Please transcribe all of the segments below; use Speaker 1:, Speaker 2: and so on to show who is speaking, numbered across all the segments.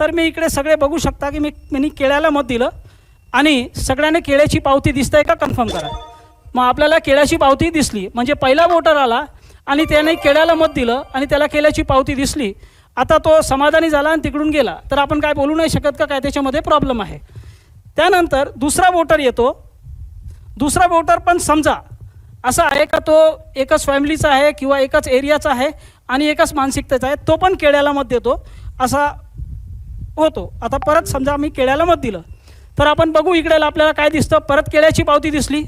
Speaker 1: तर मी इकडे सगळे बघू शकता की मी मी केळ्याला मत दिलं. आणि सगळ्यांना केळ्याची पावती दिसतंय का कन्फर्म करा. मग आपल्याला केळ्याची पावती दिसली. म्हणजे पहिला वोटर आला आणि त्याने केळ्याला मत दिलं आणि त्याला केळ्याची पावती दिसली. आता तो समाधानी झाला आणि तिकडून गेला. तर आपण काय बोलू नाही शकत का? काय त्याच्यामध्ये प्रॉब्लेम आहे. त्यानंतर दुसरा वोटर येतो. दुसरा वोटर पण समजा. असा आहे का तो एकच फॅमिलीचा आहे किंवा एकाच एरियाचा आहे आणि एकाच मानसिकतेचा आहे? तो पण केळ्याला मत देतो. असा होतो. आता परत समजा आम्ही केळ्याला मत दिलं. तर आपण बघू इकडेला आपल्याला काय दिसतं. परत केळ्याची पावती दिसली.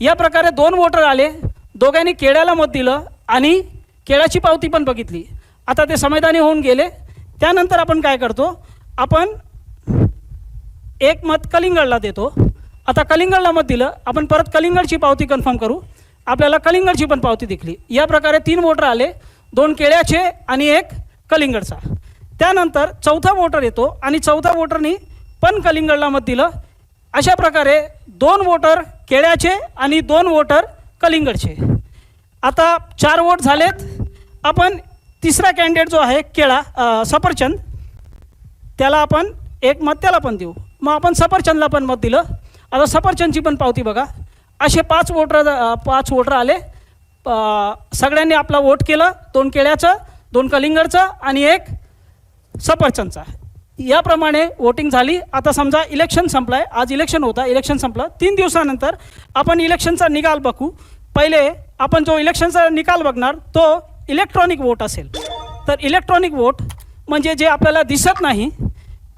Speaker 1: या प्रकारे दोन वोटर आले. दोघांनी केळ्याला मत दिलं आणि केळ्याची पावती पण बघितली. आता ते समाधानी होऊन गेले. त्यानंतर आपण काय करतो? आपण एक मत कलिंगडला देतो. आता कलिंगडला मत दिलं. आपण परत कलिंगडची पावती कन्फर्म करू. आपल्याला कलिंगडची पण पावती दिसली या प्रकारे तीन वोटर आले. दोन केळ्याचे आणि एक कलिंगडचा. त्यानंतर चौथा वोटर येतो आणि चौथा वोटरनी पण कलिंगडला मत दिलं. अशा प्रकारे दोन वोटर केळ्याचे आणि दोन वोटर कलिंगडचे. आता चार वोट झालेत. आपण तिसरा कॅन्डिडेट जो आहे केळा सफरचंद त्याला आपण एक मत त्याला पण देऊ. मग आपण सफरचंदला पण मत दिलं. आता सफरचंदची पण पावती बघा. असे पाच वोटर पाच वोटर आले. सगळ्यांनी आपला वोट केलं. दोन केळ्याचं दोन कलिंगडचं आणि एक सफरचंदचा याप्रमाणे वोटिंग झाली. आता समजा इलेक्शन संपलं आहे आज इलेक्शन होता. इलेक्शन संपलं. तीन दिवसानंतर आपण इलेक्शनचा निकाल बघू. पहिले आपण जो इलेक्शनचा निकाल बघणार तो इलेक्ट्रॉनिक वोट असेल. तर इलेक्ट्रॉनिक वोट म्हणजे जे आपल्याला दिसत नाही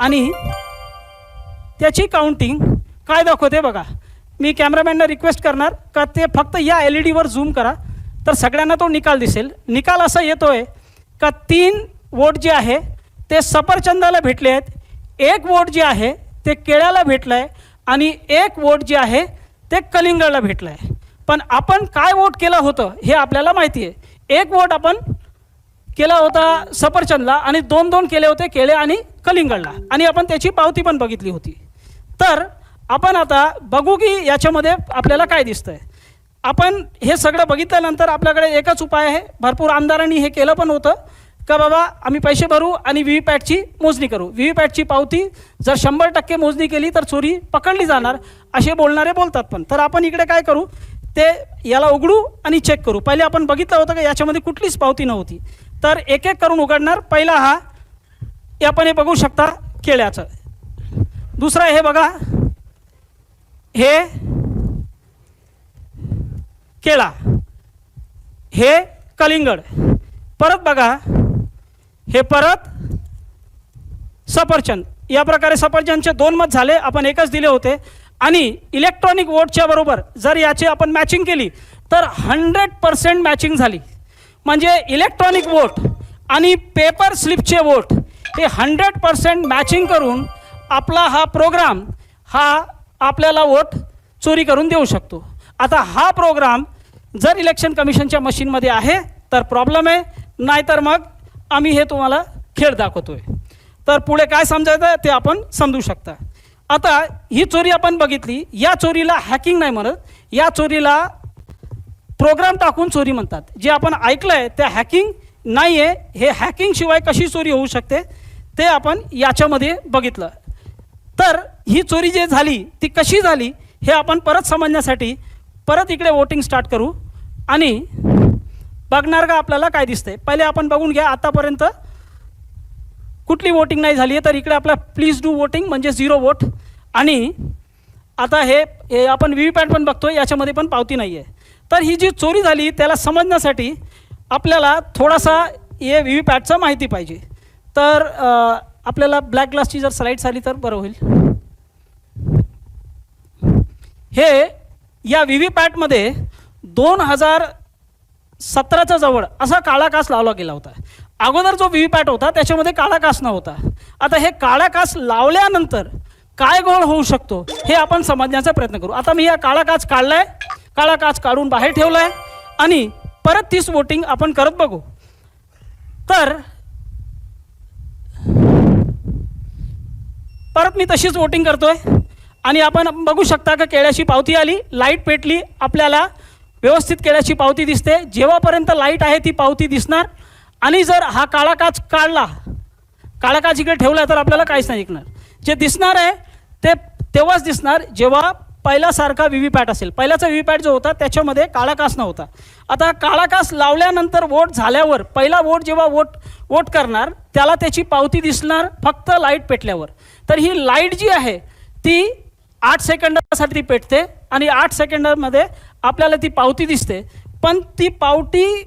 Speaker 1: आणि त्याची काउंटिंग काय दाखवते बघा. मी कॅमेरामॅनना रिक्वेस्ट करणार का ते फक्त या एल ई डीवर झूम करा. तर सगळ्यांना तो निकाल दिसेल. निकाल असा येतो आहे का तीन वोट जे आहे ते सफरचंदाला भेटले आहेत. एक वोट जे आहे ते केळ्याला भेटलं आहे आणि एक वोट जे आहे ते कलिंगडला भेटलं आहे पण आपण काय वोट केलं होतं हे आपल्याला माहिती आहे. एक वोट आपण केला होता सफरचंदला आणि दोन दोन केले होते केळे आणि कलिंगडला. आणि आपण त्याची पावती पण बघितली होती. तर आपण आता बघू की याच्यामध्ये आपल्याला काय दिसतंय. आपण हे सगळं बघितल्यानंतर आपल्याकडे एकच उपाय आहे. भरपूर आमदारांनी हे केलं पण होतं. का बाबा आम्ही पैसे भरू आणि व्ही व्ही पॅटची मोजणी करू. व्ही व्ही पॅटची पावती जर शंभर टक्के मोजणी केली तर चोरी पकडली जाणार असे बोलणारे बोलतात पण. तर आपण इकडे काय करू? ते याला उघडू आणि चेक करू. पहिले आपण बघितलं होतं का याच्यामध्ये कुठलीच पावती नव्हती. तर एक एक करून उघडणार. पहिला हा हे आपण हे बघू शकता केळ्याचं. दुसरं हे बघा हे केळा. हे कलिंगड. परत बघा हे परत सफरचंद. या प्रकारे सफरचंदचे दोन मत झाले आपण एकच दिले होते. आणि इलेक्ट्रॉनिक वोटच्या बरोबर जर याची आपण मॅचिंग केली तर हंड्रेड पर्सेंट मॅचिंग झाली. म्हणजे इलेक्ट्रॉनिक वोट आणि पेपर स्लिपचे वोट हे हंड्रेड पर्सेंट मॅचिंग करून आपला हा प्रोग्राम हा आपल्याला वोट चोरी करून देऊ शकतो. आता हा प्रोग्राम जर इलेक्शन कमिशनच्या मशीनमध्ये आहे तर प्रॉब्लेम आहे. नाहीतर मग आम्ही हे तुम्हाला खेळ दाखवतो आहे तर पुढे काय समजायचं ते आपण समजू शकता. आता ही चोरी आपण बघितली या चोरीला हॅकिंग नाही म्हणत या चोरीला प्रोग्राम टाकून चोरी म्हणतात. जे आपण ऐकलं आहे ते हॅकिंग नाही आहे हे हॅकिंगशिवाय कशी चोरी होऊ शकते ते आपण याच्यामध्ये बघितलं. तर ही चोरी जे झाली ती कशी झाली हे आपण परत समजण्यासाठी परत इकडे वोटिंग स्टार्ट करू. आणि बघणार का आपल्याला? काय दिसतंय? पहिले आपण बघून घ्या आतापर्यंत कुठली वोटिंग नाही झाली आहे तर इकडे आपला प्लीज डू वोटिंग म्हणजे झिरो वोट आणि आता हे आपण व्ही व्ही पॅट पण बघतोय याच्यामध्ये पण पावती नाही आहे तर ही जी चोरी झाली त्याला समजण्यासाठी आपल्याला थोडासा हे व्ही व्ही पॅटचं माहिती पाहिजे. तर आपल्याला ब्लॅक ग्लासची जर स्लाईड झाली तर बरं होईल. हे या व्ही व्ही पॅटमध्ये दोन हजार सतराच्या जवळ असा काळा कास लावला गेला होता. अगोदर जो व्ही पॅट होता त्याच्यामध्ये काळा कास नव्हता. आता हे काळा कास लावल्यानंतर काय गोळ होऊ शकतो हे आपण समजण्याचा प्रयत्न करू. आता मी हा काळा काच काढलाय काळा काच काढून बाहेर ठेवलाय आणि परत तीच वोटिंग आपण करत बघू. तर परत मी तशीच वोटिंग करतोय. आणि आपण बघू शकता का केळ्याची पावती आली लाइट पेटली आपल्याला व्यवस्थित केल्याची पावती दिसते. जेव्हापर्यंत लाइट आहे ती पावती दिसणार. आणि जर हा काळा काच काढला काळा काच इकडे ठेवला तर आपल्याला काहीच नाही ऐकणार. जे दिसणार आहे ते तेव्हाच दिसणार जेव्हा पहिल्यासारखा व्ही व्ही पॅट असेल. पहिल्याचा व्ही व्ही पॅट जो होता त्याच्यामध्ये काळा कास नव्हता. आता काळा कास लावल्यानंतर वोट झाल्यावर पहिला वोट जेव्हा वोट वोट करणार त्याला त्याची पावती दिसणार फक्त लाइट पेटल्यावर. तर ही लाइट जी आहे ती आठ सेकंदासाठी पेटते. आणि आठ सेकंदामध्ये आपल्याला ती पावती दिसते. पण ती पावती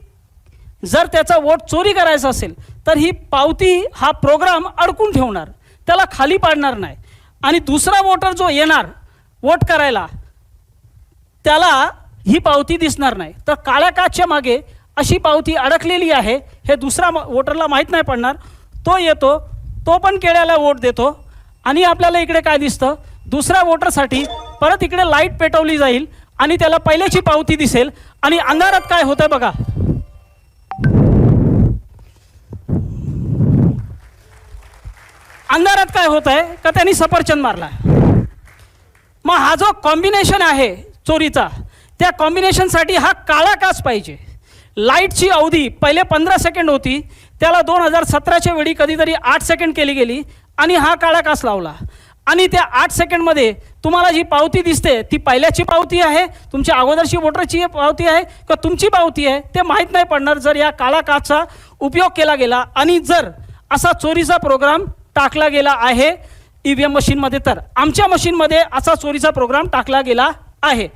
Speaker 1: जर त्याचा वोट चोरी करायचा असेल तर ही पावती हा प्रोग्राम अडकून ठेवणार. त्याला खाली पाडणार नाही. आणि दुसरा वोटर जो येणार वोट करायला त्याला ही पावती दिसणार नाही. तर काळ्या काचच्या मागे अशी पावती अडकलेली आहे हे दुसरा वोटरला माहीत नाही पडणार. तो येतो तो पण केळ्याला वोट देतो. आणि आपल्याला इकडे काय दिसतं? दुसऱ्या वोटरसाठी परत इकडे लाइट पेटवली जाईल. आणि त्याला पहिल्याची पावती दिसेल. आणि अंधारात काय होतं बघा. अंधारात काय होत आहे का त्यांनी सफरचंद मारला? मग हा जो कॉम्बिनेशन आहे चोरीचा त्या कॉम्बिनेशनसाठी हा काळा काच पाहिजे. लाईटची अवधी पहिले पंधरा सेकंड होती त्याला दोन हजार सतराच्या वेळी कधीतरी आठ सेकंड केली गेली आणि हा काळा कास लावला. आणि त्या आठ सेकंडमध्ये तुम्हाला जी पावती दिसते ती पहिल्याची पावती आहे तुमच्या अगोदरची वोटरची पावती आहे का तुमची पावती आहे ते माहीत नाही पडणार जर या काळा उपयोग केला गेला आणि जर असा चोरीचा प्रोग्राम टाकला गेला आहे ई व्ही एम मशीनमध्ये तर. आमच्या मशीनमध्ये असा चोरीचा प्रोग्राम टाकला गेला आहे.